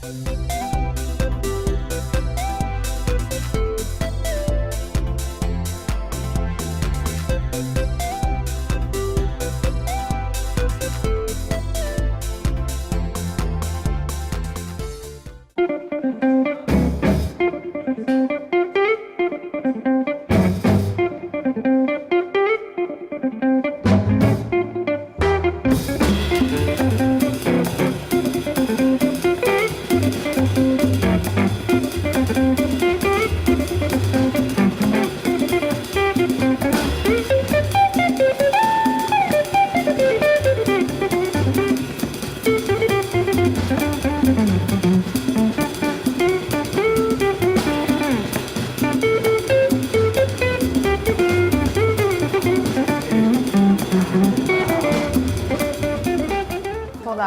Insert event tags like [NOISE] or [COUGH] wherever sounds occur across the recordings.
저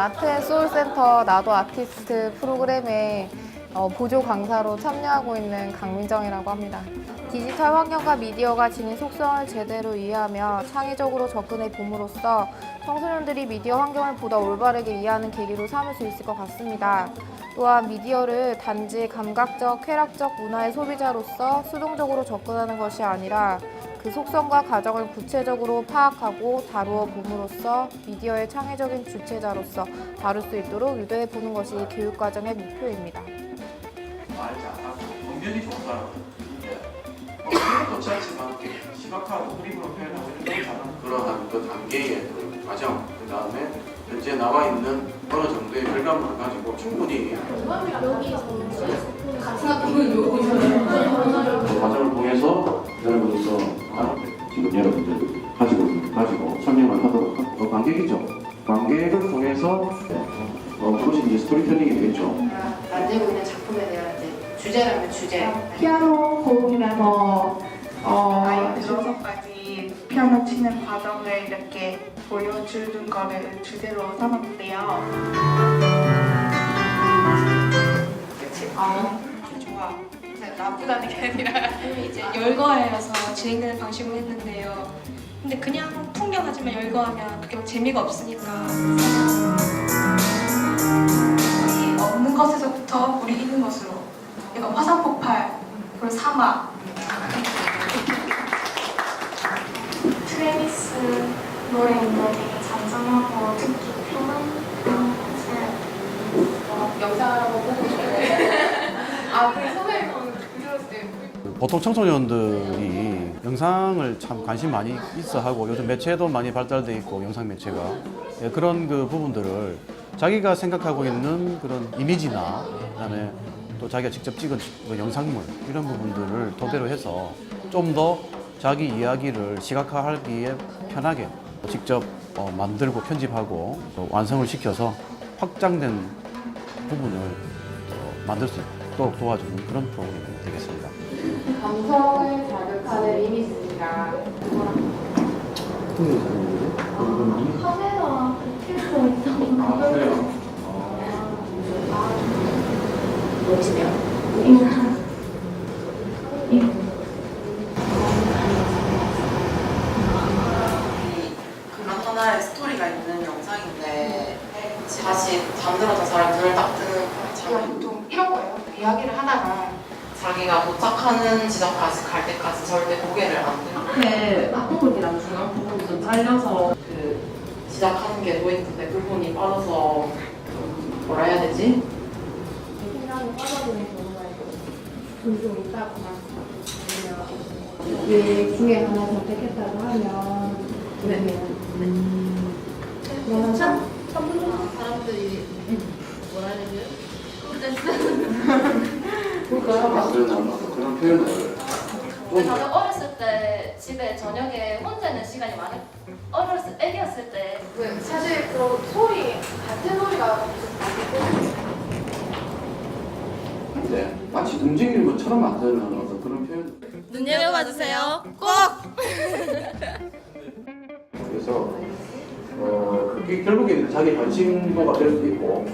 아트앤 소울센터 나도 아티스트 프로그램에 어, 보조 강사로 참여하고 있는 강민정이라고 합니다. 디지털 환경과 미디어가 지닌 속성을 제대로 이해하며 창의적으로 접근해 봄으로써 청소년들이 미디어 환경을 보다 올바르게 이해하는 계기로 삼을 수 있을 것 같습니다. 또한 미디어를 단지 감각적, 쾌락적 문화의 소비자로서 수동적으로 접근하는 것이 아니라 그 속성과 가정을 구체적으로 파악하고 다루어 봄으로써 미디어의 창의적인 주체자로서 다룰 수 있도록 유도해 보는 것이 교육 과정의 목표입니다. 말 잘하고 경련이 좋은 사람 어, 그런 좋지 않지만 시각화하고 그림으로 표현하고 이런 걸 잘하는 그러한 그 단계의 그 과정 그 다음에 현재 나와 있는 어느 정도의 결과물을 가지고 충분히 그 과정을 통해서 여러분께서 지금 여러분들 가지고 가지고 설명을 하도록 하- 어, 관객이죠. 관객을 통해서 어, 그것이 이제 스토리텔링이 되겠죠. 만들고 있는 작품에 대한 이제 주제라면 주제 피아노 고음이라서 어, 아이 들어서까지 피아노 치는 과정을 이렇게 보여주는 거를 주제로 삼았는데요. 나쁘다는 게 아니라. 이제 열거하여서 진행되는 방식으로 했는데요. 근데 그냥 풍겨하지만 열거하면 그게 막 재미가 없으니까. 이 없는 것에서부터 물이 있는 것으로. 약간 화산 폭발 그리고 사막. 트레비스 노래인데 되게 잔잔하고 듣기 편한 그런 제 영상을 한번 보고 싶어요. 아, 그때 보통 청소년들이 영상을 참 관심 많이 있어 하고 요즘 매체도 많이 발달돼 있고 영상 매체가 예, 그런 그 부분들을 자기가 생각하고 있는 그런 이미지나 그다음에 또 자기가 직접 찍은 그 영상물 이런 부분들을 토대로 해서 좀 더 자기 이야기를 시각화하기에 편하게 직접 어, 만들고 편집하고 또 완성을 시켜서 확장된 부분을 어, 만들 수 있도록 도와주는 그런 프로그램이 되겠습니다. 감성을 자극하는 이미지가 카메라 필터 아, 그래요? 보이시면 그런 하나의 스토리가 있는 영상인데 다시 잠들었던 사람이 눈을 딱 뜨는 장면 보통 이런 거예요. 이야기를 하다가 자기가 도착하는 지점까지 갈 때까지 절대 고개를 안 들고 앞에 앞부분이랑 중간 부분이 좀 잘려서 그 시작하는 게 보이는데 부분이 빠져서 좀 뭐라 해야 되지? 생각이 빠져드는 경우가 종종 있다거나 아니면 이 중에 하나 선택했다고 하면 그러면 그러면 참 사람들이 뭐라 해야 되지? [LAUGHS] 그런 그런 표현을 저는 어렸을 때 집에 저녁에 혼자 있는 시간이 많이 어렸을 애기였을 때그 사실 그 소리 같은 소리가 근데 마치 움직이는 것처럼 만드는 어떤 그런 표현. 눈여겨봐 주세요. 꼭. [LAUGHS] 그래서 어 그게 결국에 자기 관심도가 될 수도 있고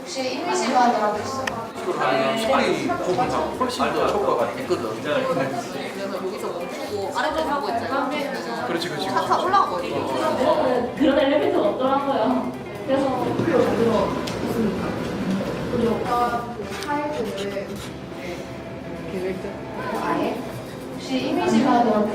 혹시 이미지만 하고 있어요? 아니 훨씬 더 효과가 있거든. 그래서 여기서 멈추고 아래쪽 보고 있잖아. 그렇지 그렇지. 탁탁 올라가거든요. 그런 엘리베이터가 없더라고요. 그래서 그걸 만들어 있습니다. 그 파일들을 네, 계획적 아예 혹시 이미지가 너무